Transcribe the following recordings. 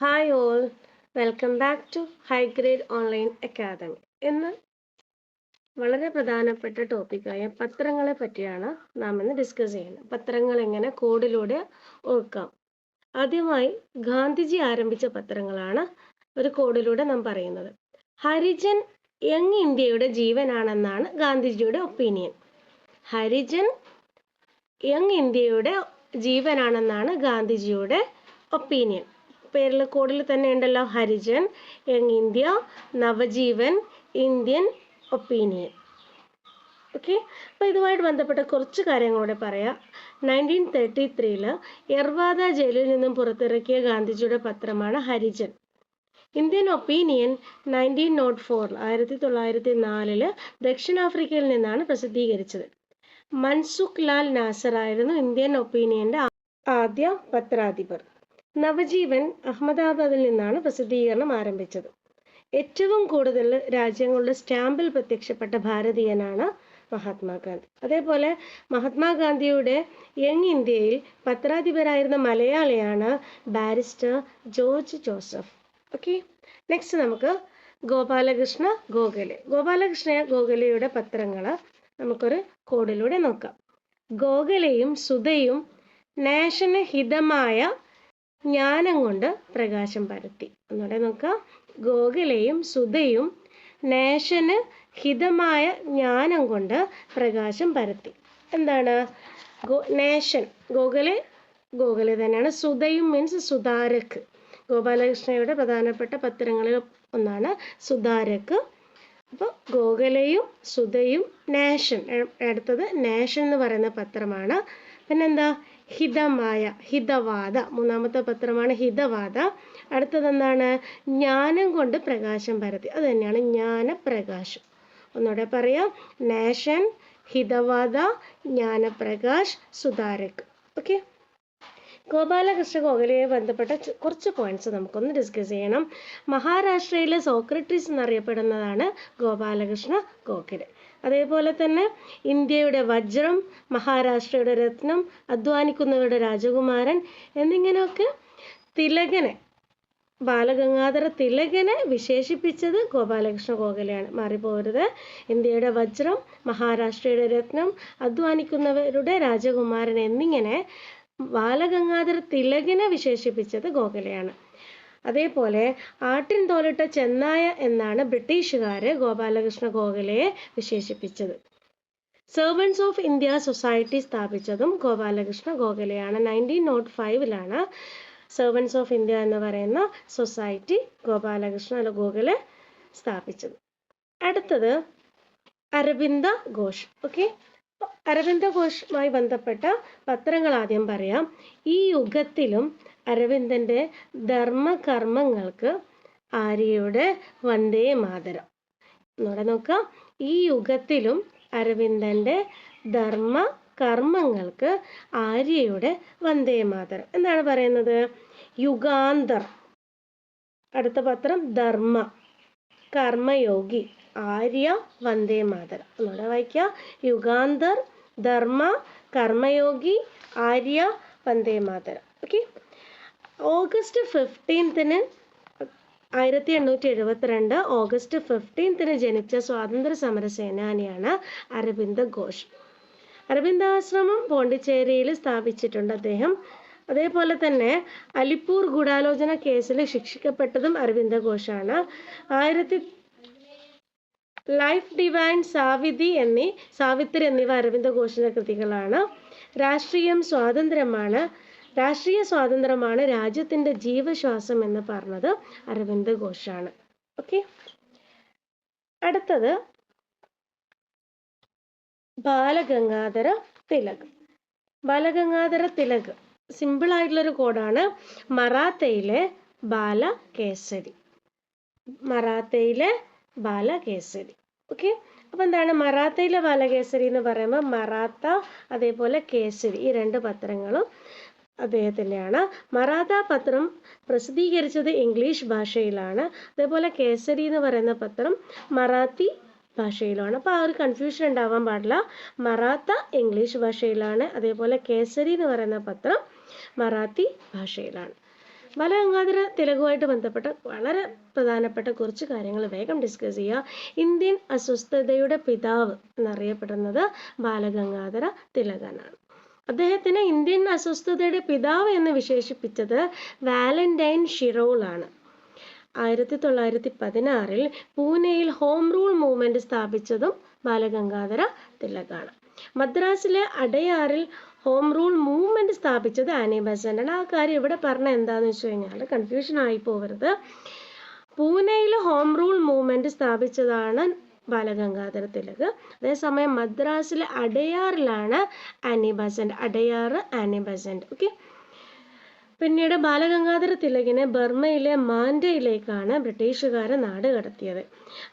Hi all welcome back to high grade online academy ഇന്ന് വളരെ പ്രധാനപ്പെട്ട ടോപ്പിക്കായ പത്രങ്ങളെ പറ്റിയാണ് നാം ഇന്ന് ഡിസ്കസ് ചെയ്യുന്നത്. പത്രങ്ങൾ എങ്ങനെ കോഡിലൂടെ ഓർക്കാം. ആദ്യമായി ഗാന്ധിജി ആരംഭിച്ച പത്രങ്ങളാണ് ഒരു കോഡിലൂടെ നാം പറയുന്നത്. ഹരിജൻ യങ് ഇന്ത്യയുടെ ജീവനാണെന്നാണ് ഗാന്ധിജിയുടെ ഒപ്പീനിയൻ ഹരിജൻ യങ് ഇന്ത്യയുടെ ജീവനാണെന്നാണ് ഗാന്ധിജിയുടെ ഒപ്പീനിയൻ പേരിൽ കോഡിൽ തന്നെ ഉണ്ടല്ലോ Harijan young India Navajivan Indian opinion. Okay അപ്പോൾ ഇതുമായിട്ട് ബന്ധപ്പെട്ട കുറച്ച് കാര്യങ്ങളൂടെ പറയാം. നയന്റീൻ തേർട്ടി ത്രീയിൽ എർവാദ ജയിലിൽ നിന്നും പുറത്തിറക്കിയ ഗാന്ധിജിയുടെ പത്രമാണ് Harijan. Indian opinion nineteen nought ഫോറിൽ ആയിരത്തി തൊള്ളായിരത്തി നാലിൽ ദക്ഷിണാഫ്രിക്കയിൽ നിന്നാണ് പ്രസിദ്ധീകരിച്ചത്. മൻസുഖ് ലാൽ നാസർ ആയിരുന്നു ഇന്ത്യൻ ഒപ്പീനിയന്റെ ആദ്യ പത്രാധിപർ. നവജീവൻ അഹമ്മദാബാദിൽ നിന്നാണ് പ്രസിദ്ധീകരണം ആരംഭിച്ചത്. ഏറ്റവും കൂടുതൽ രാജ്യങ്ങളുടെ സ്റ്റാമ്പിൽ പ്രത്യക്ഷപ്പെട്ട ഭാരതീയനാണ് മഹാത്മാഗാന്ധി. അതേപോലെ മഹാത്മാഗാന്ധിയുടെ യങ് ഇന്ത്യയിൽ പത്രാധിപരായിരുന്ന മലയാളിയാണ് barrister George Joseph. Okay next നമുക്ക് ഗോപാലകൃഷ്ണ ഗോഖലെ. ഗോപാലകൃഷ്ണ ഗോഖലെയുടെ പത്രങ്ങൾ നമുക്കൊരു കോഡിലൂടെ നോക്കാം. ഗോഖലെയും സുധയും നാഷന് ഹിതമായ ജ്ഞാനം കൊണ്ട് പ്രകാശം പരത്തി. ഒന്നുകൂടെ നോക്കാം. ഗോകുലയും സുധയും നേഷന് ഹിതമായ ജ്ഞാനം കൊണ്ട് പ്രകാശം പരത്തി. എന്താണ്? ഗോ നേഷൻ ഗോകുലെ ഗോകുലെ തന്നെയാണ്. സുധയും മീൻസ് സുതാരക്ക് ഗോപാലകൃഷ്ണയുടെ പ്രധാനപ്പെട്ട പത്രങ്ങളിൽ ഒന്നാണ് സുതാരക്ക് അപ്പോൾ ഗോകുലയും സുധയും നേഷൻ അടുത്തത് നേഷൻ എന്ന് പറയുന്ന പത്രമാണ്. പിന്നെന്താ? ഹിതമായ ഹിതവാദ. മൂന്നാമത്തെ പത്രമാണ് ഹിതവാദ. അടുത്തത് എന്താണ്? ജ്ഞാനം കൊണ്ട് പ്രകാശം പരത്തി. അത് തന്നെയാണ് ജ്ഞാനപ്രകാശം. ഒന്നുകൂടെ പറയാം. നാഷൻ ഹിതവാദ ജ്ഞാനപ്രകാശ് സുതാരക്. ഓക്കെ ഗോപാലകൃഷ്ണ ഗോഖലയെ ബന്ധപ്പെട്ട കുറച്ച് പോയിന്റ്സ് നമുക്കൊന്ന് ഡിസ്കസ് ചെയ്യണം. മഹാരാഷ്ട്രയിലെ സോക്രട്ടീസ് എന്നറിയപ്പെടുന്നതാണ് ഗോപാലകൃഷ്ണ ഗോഖലെ. അതേപോലെ തന്നെ ഇന്ത്യയുടെ വജ്രം മഹാരാഷ്ട്രയുടെ രത്നം അധ്വാനിക്കുന്നവരുടെ രാജകുമാരൻ എന്നിങ്ങനെയൊക്കെ തിലകനെ ബാലഗംഗാധര തിലകനെ വിശേഷിപ്പിച്ചത് ഗോപാലകൃഷ്ണ ഗോഖലെയാണ്. മാറിപ്പോകരുത് ഇന്ത്യയുടെ വജ്രം മഹാരാഷ്ട്രയുടെ രത്നം അധ്വാനിക്കുന്നവരുടെ രാജകുമാരൻ എന്നിങ്ങനെ ബാലഗംഗാധര തിലകനെ വിശേഷിപ്പിച്ചത് ഗോഖലെയാണ്. അതേപോലെ ആട്ടിൻ തോലിട്ട ചെന്നായ എന്നാണ് ബ്രിട്ടീഷുകാര് ഗോപാലകൃഷ്ണ ഗോഖലയെ വിശേഷിപ്പിച്ചത്. സെർവൻസ് ഓഫ് ഇന്ത്യ സൊസൈറ്റി സ്ഥാപിച്ചതും ഗോപാലകൃഷ്ണ ഗോഖലെയാണ്. നയന്റീൻ നോട്ട് ഫൈവിലാണ് സെർവൻസ് ഓഫ് ഇന്ത്യ എന്ന് പറയുന്ന സൊസൈറ്റി ഗോപാലകൃഷ്ണ ഗോഖലെ സ്ഥാപിച്ചത്. അടുത്തത് അരവിന്ദ ഘോഷ്. ഓക്കെ അരവിന്ദ ഘോഷുമായി ബന്ധപ്പെട്ട പത്രങ്ങൾ ആദ്യം പറയാം. ഈ യുഗത്തിലും അരവിന്ദന്റെ ധർമ്മകർമ്മങ്ങൾക്ക് ആര്യയുടെ വന്ദേ മാതരം. ഒന്നുകൂടെ നോക്കാം. ഈ യുഗത്തിലും അരവിന്ദന്റെ ധർമ്മ കർമ്മങ്ങൾക്ക് ആര്യയുടെ വന്ദേ മാതരം. എന്താണ് പറയുന്നത്? യുഗാന്തർ. അടുത്ത പത്രം. ധർമ്മ. കർമ്മയോഗി. ആര്യ വന്ദേ മാതരം. ഒന്നുകൂടെ വായിക്കുക യുഗാന്തർ ധർമ്മ കർമ്മയോഗി ആര്യ വന്ദേ മാതരം. ഓക്കെ. ഓഗസ്റ്റ് ഫിഫ്റ്റീൻത്തിന് ആയിരത്തി എണ്ണൂറ്റി എഴുപത്തിരണ്ട് ഓഗസ്റ്റ് ഫിഫ്റ്റീൻത്തിന് ജനിച്ച സ്വാതന്ത്ര്യ സമര സേനാനിയാണ് അരവിന്ദ ഘോഷ്. അരവിന്ദാശ്രമം പോണ്ടിച്ചേരിയിൽ സ്ഥാപിച്ചിട്ടുണ്ട് അദ്ദേഹം. അതേപോലെ തന്നെ അലിപ്പൂർ ഗൂഢാലോചന കേസിൽ ശിക്ഷിക്കപ്പെട്ടതും അരവിന്ദ ഘോഷാണ്. ആയിരത്തി ലൈഫ് ഡിവൈൻ സാവിധി എന്നീ സാവിത്രി എന്നിവ അരവിന്ദ ഘോഷിന്റെ കൃതികളാണ്. രാഷ്ട്രീയം സ്വാതന്ത്ര്യമാണ്. രാഷ്ട്രീയ സ്വാതന്ത്ര്യമാണ് രാജ്യത്തിന്റെ ജീവശ്വാസം എന്ന് പറഞ്ഞത് അരവിന്ദ് ഘോഷാണ്. ഓക്കെ അടുത്തത് ബാലഗംഗാധര തിലക്. ബാലഗംഗാധര തിലക് സിമ്പിൾ ആയിട്ടുള്ളൊരു കോഡാണ്. മറാത്തയിലെ ബാലകേസരി. മറാത്തയിലെ ബാലകേസരി. ഓക്കെ അപ്പോൾ എന്താണ്? മറാത്തയിലെ ബാലകേസരി എന്ന് പറയുമ്പോൾ മറാത്ത അതേപോലെ കേസരി ഈ രണ്ട് പത്രങ്ങളും അദ്ദേഹത്തിന്റെയാണ് മറാത്ത പത്രം പ്രസിദ്ധീകരിച്ചത് ഇംഗ്ലീഷ് ഭാഷയിലാണ്. അതേപോലെ കേസരി എന്ന് പറയുന്ന പത്രം മറാത്തി ഭാഷയിലാണ്. അപ്പോൾ ആ ഒരു കൺഫ്യൂഷൻ ഉണ്ടാവാൻ പാടില്ല. മറാത്ത ഇംഗ്ലീഷ് ഭാഷയിലാണ്. അതേപോലെ കേസരി എന്ന് പറയുന്ന പത്രം മറാത്തി ഭാഷയിലാണ്. ബാലഗംഗാധര തിലകുമായിട്ട് ബന്ധപ്പെട്ട വളരെ പ്രധാനപ്പെട്ട കുറച്ച് കാര്യങ്ങൾ വേഗം ഡിസ്കസ് ചെയ്യുക ഇന്ത്യൻ അസ്വസ്ഥതയുടെ പിതാവ് എന്നറിയപ്പെടുന്നത് ബാലഗംഗാധര തിലകനാണ്. അദ്ദേഹത്തിന് ഇന്ത്യൻ അസ്വസ്ഥതയുടെ പിതാവ് എന്ന് വിശേഷിപ്പിച്ചത് വാലന്റൈൻ ഷിറോൾ ആണ്. ആയിരത്തി തൊള്ളായിരത്തി പതിനാറിൽ പൂനെയിൽ ഹോം റൂൾ മൂവ്മെന്റ് സ്ഥാപിച്ചതും ബാലഗംഗാധര തിലകാണ്. മദ്രാസിലെ അടയാറിൽ ഹോം റൂൾ മൂവ്മെന്റ് സ്ഥാപിച്ചത് ആനി ബസന്റാണ് ആ കാര്യം ഇവിടെ പറഞ്ഞ എന്താന്ന് വെച്ച് കഴിഞ്ഞാൽ കൺഫ്യൂഷൻ ആയി പോകരുത് പൂനെയിൽ ഹോം റൂൾ മൂവ്മെന്റ് സ്ഥാപിച്ചതാണ് ബാലഗംഗാധര തിലക്. അതേസമയം മദ്രാസിലെ അടയാറിലാണ് Annie Besant. Adyar Annie Besant. Okay. പിന്നീട് ബാലഗംഗാധര തിലകിനെ ബർമ്മയിലെ മാൻഡയിലേക്കാണ് ബ്രിട്ടീഷുകാരെ നാട് കടത്തിയത്.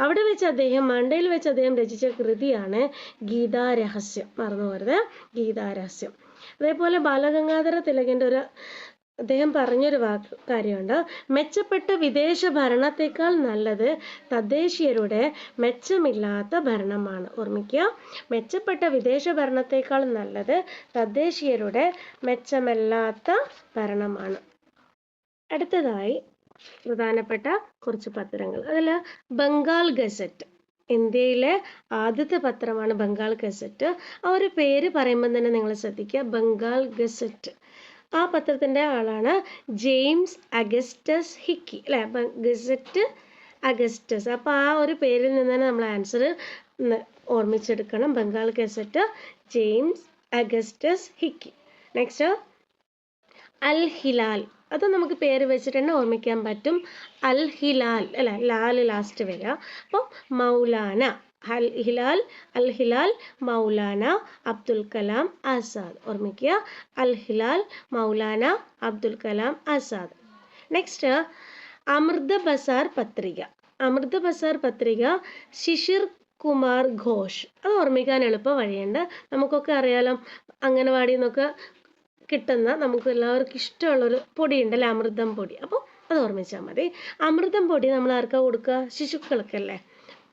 അവിടെ വെച്ച് അദ്ദേഹം മാൻഡയിൽ വെച്ച് അദ്ദേഹം രചിച്ച കൃതിയാണ് ഗീതാരഹസ്യം. മറന്നു പോരുത് ഗീതാരഹസ്യം. അതേപോലെ ബാലഗംഗാധര തിലകിന്റെ ഒരു അദ്ദേഹം പറഞ്ഞൊരു വാക്ക് കാര്യമുണ്ട്. മെച്ചപ്പെട്ട വിദേശ ഭരണത്തെക്കാൾ നല്ലത് തദ്ദേശീയരുടെ മെച്ചമില്ലാത്ത ഭരണമാണ്. ഓർമ്മിക്കുക മെച്ചപ്പെട്ട വിദേശ ഭരണത്തെക്കാൾ നല്ലത് തദ്ദേശീയരുടെ മെച്ചമല്ലാത്ത ഭരണമാണ്. അടുത്തതായി പ്രധാനപ്പെട്ട കുറച്ച് പത്രങ്ങൾ. അതിൽ ബംഗാൾ ഗസറ്റ് ഇന്ത്യയിലെ ആദ്യത്തെ പത്രമാണ് ബംഗാൾ ഗസറ്റ്. ആ ഒരു പേര് പറയുമ്പോൾ തന്നെ നിങ്ങൾ ശ്രദ്ധിക്കുക ബംഗാൾ ഗസറ്റ്. ആ പത്രത്തിന്റെ ആളാണ് ജെയിംസ് അഗസ്റ്റസ് ഹിക്കി അല്ലെ? Gazette Augustus. അപ്പോൾ ആ ഒരു പേരിൽ നിന്ന് തന്നെ നമ്മൾ answer ഓർമ്മിച്ചെടുക്കണം. Bengal gazette James Augustus Hicky. Next Al Hilal. അത് നമുക്ക് പേര് വെച്ചിട്ട് ഓർമ്മിക്കാൻ പറ്റും. അൽ ഹിലാൽ അല്ലെ? ലാൽ ലാസ്റ്റ് വരിക. അപ്പം മൗലാന. ഹിലാൽ അൽ ഹിലാൽ മൗലാന അബ്ദുൽ കലാം ആസാദ്. ഓർമ്മിക്കുക അൽ ഹിലാൽ മൗലാന അബ്ദുൽ കലാം ആസാദ്. നെക്സ്റ്റ് അമൃത ബസാർ പത്രിക. അമൃത ബസാർ പത്രിക ശിശിർ കുമാർ ഘോഷ്. അത് ഓർമ്മിക്കാൻ എളുപ്പ വഴിയുണ്ട്. നമുക്കൊക്കെ അറിയാലോ അംഗനവാടിയിൽ നിന്നൊക്കെ കിട്ടുന്ന നമുക്ക് എല്ലാവർക്കും ഇഷ്ടമുള്ളൊരു പൊടിയുണ്ടല്ലേ അമൃതം പൊടി. അപ്പോൾ അത് ഓർമ്മിച്ചാൽ മതി. അമൃതം പൊടി നമ്മൾ ആർക്കാ കൊടുക്കുക? ശിശുക്കൾക്കല്ലേ.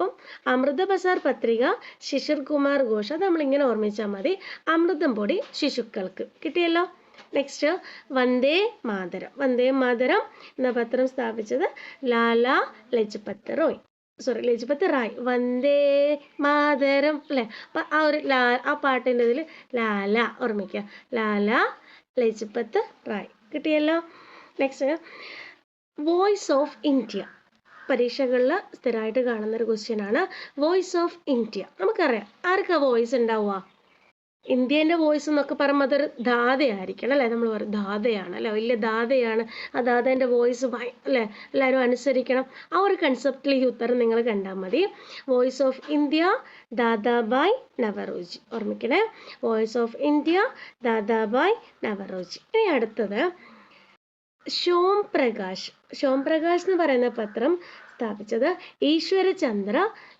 അപ്പം അമൃത ബസാർ പത്രിക ശിശിർ കുമാർ ഘോഷ നമ്മളിങ്ങനെ ഓർമ്മിച്ചാൽ മതി. അമൃതം പൊടി ശിശുക്കൾക്ക് കിട്ടിയല്ലോ. നെക്സ്റ്റ് വന്ദേ മാതരം. വന്ദേ മാതരം എന്ന പത്രം സ്ഥാപിച്ചത് ലാല ലജ്പത് റോയ്. സോറി ലജ്പത് റായ്. വന്ദേ മാതരം അല്ലേ? അപ്പം ആ ഒരു ലാ ആ പാട്ടിന്റെ ഇതിൽ ലാല ഓർമ്മിക്കുക. ലാല ലജ്പത് റായ്. കിട്ടിയല്ലോ. നെക്സ്റ്റ് വോയിസ് ഓഫ് ഇന്ത്യ പരീക്ഷകളിൽ സ്ഥിരമായിട്ട് കാണുന്ന ഒരു ക്വസ്റ്റ്യൻ ആണ് വോയിസ് ഓഫ് ഇന്ത്യ നമുക്കറിയാം ആർക്കാ വോയിസ് ഉണ്ടാവുക? ഇന്ത്യന്റെ വോയിസ് എന്നൊക്കെ പറയുമ്പോൾ അതൊരു ധാതയായിരിക്കണം അല്ലേ? നമ്മൾ പറയും ധാതയാണ് അല്ലേ? വലിയ ധാതയാണ് ആ ധാതേന്റെ വോയിസ് അല്ലേ? എല്ലാവരും അനുസരിക്കണം. ആ ഒരു കൺസെപ്റ്റിൽ ഈ ഉത്തരം നിങ്ങൾ കണ്ടാൽ മതി. Voice of India Dadabhai Naoroji. ഓർമ്മിക്കണേ? Voice of India Dadabhai Naoroji. ഇനി അടുത്തത് ഷോം പ്രകാശ് ശോം പ്രകാശ് എന്ന് പറയുന്ന പത്രം സ്ഥാപിച്ചത് ഈശ്വരചന്ദ്ര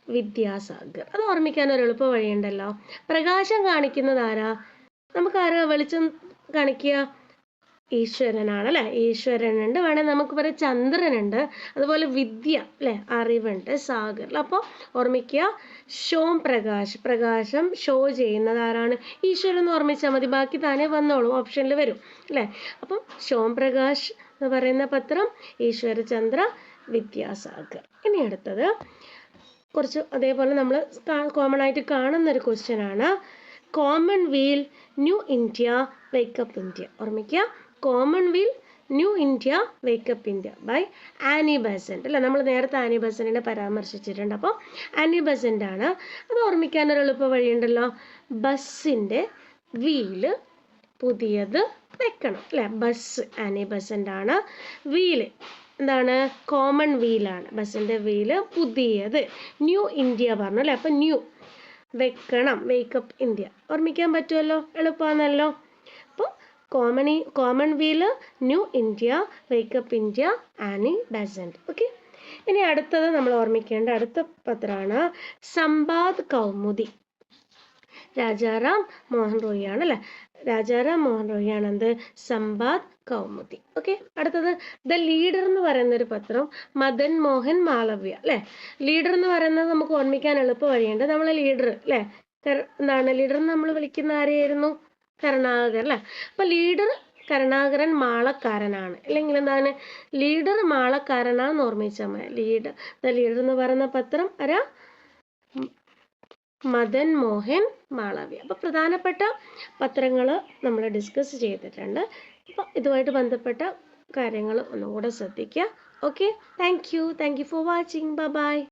വിദ്യാസാഗർ. അത് ഓർമ്മിക്കാൻ ഒരു എളുപ്പ വഴിയുണ്ടല്ലോ. പ്രകാശം കാണിക്കുന്നത് ആരാ? നമുക്ക് ആരാ വെളിച്ചം കാണിക്കുക? ഈശ്വരനാണ് അല്ലെ ഈശ്വരനുണ്ട്. വേണേൽ നമുക്ക് പറയാം ചന്ദ്രനുണ്ട്. അതുപോലെ വിദ്യ അല്ലെ? അറിവുണ്ട്. സാഗർ. അപ്പോൾ ഓർമ്മിക്കുക ഷോം പ്രകാശ്. പ്രകാശം ഷോ ചെയ്യുന്നത് ആരാണ്? ഈശ്വരൻ എന്ന് ഓർമ്മിച്ചാൽ മതി. ബാക്കി താനേ വന്നോളൂ. ഓപ്ഷനിൽ വരും. അല്ലേ? അപ്പം ഷോം പ്രകാശ് എന്ന് പറയുന്ന പത്രം ഈശ്വരചന്ദ്ര വിദ്യാസാഗർ ഇനി അടുത്തത് കുറച്ച് അതേപോലെ നമ്മൾ കോമൺ ആയിട്ട് കാണുന്ന ഒരു ക്വസ്റ്റ്യൻ ആണ് commonweal new India wake up India ഓർമ്മിക്കുക commonweal new India wake up India by Annie Besant അല്ലേ? നമ്മൾ നേരത്തെ ആനി ബസന്റിനെ പരാമർശിച്ചിട്ടുണ്ട്. അപ്പോൾ ആനി ബസന്റ് ആണ്. അത് ഓർമ്മിക്കാനൊരു എളുപ്പ വഴിയുണ്ടല്ലോ ബസ്സിന്റെ വീൽ പുതിയത് വെക്കണം. അല്ലേ? ബസ് ആനി ബസന്റ് ആണ്. വീൽ എന്താണ്? കോമൺ വീലാണ് ബസ്സിന്റെ വീൽ പുതിയത്. ന്യൂ ഇന്ത്യ പറഞ്ഞു. അല്ലേ? അപ്പം ന്യൂ വെക്കണം. വേക്കപ്പ് ഇന്ത്യ ഓർമ്മിക്കാൻ പറ്റുമല്ലോ? എളുപ്പമാണല്ലോ? അപ്പോൾ commonweal new India wake up India Annie Besant okay ഇനി അടുത്തത് നമ്മൾ ഓർമ്മിക്കേണ്ട അടുത്ത പത്രമാണ് സമ്പാദ് കൗമുദി. രാജാറാം മോഹൻ റോയി ആണ് അല്ലേ? രാജാറാം മോഹൻ റോയി ആണ് എന്ത്? സമ്പാദ് കൗമുദി. ഓക്കെ അടുത്തത് ദ ലീഡർ എന്ന് പറയുന്ന ഒരു പത്രം മദൻ മോഹൻ മാളവ്യ. അല്ലേ? ലീഡർ എന്ന് പറയുന്നത് നമുക്ക് ഓർമ്മിക്കാൻ എളുപ്പ വഴിയുണ്ട് നമ്മളെ ലീഡർ അല്ലേ? എന്താണ്? ലീഡർ നമ്മൾ വിളിക്കുന്ന ആരെയായിരുന്നു കരുണാകർ അല്ലേ? അപ്പൊ ലീഡർ കരുണാകരൻ മാളക്കാരനാണ്. അല്ലെങ്കിൽ എന്താണ് ലീഡർ മാളക്കാരനാണെന്ന് ഓർമ്മിച്ചാൽ മതി. ലീഡർ ദ ലീഡർ എന്ന് പറയുന്ന പത്രം ആരാ മദൻ മോഹൻ മാളവ്യ അപ്പോൾ പ്രധാനപ്പെട്ട പത്രങ്ങൾ നമ്മൾ ഡിസ്കസ് ചെയ്തിട്ടുണ്ട്. അപ്പോൾ ഇതുമായിട്ട് ബന്ധപ്പെട്ട കാര്യങ്ങൾ ഒന്നുകൂടെ ശ്രദ്ധിക്കുക. Okay thank you thank you for watching bye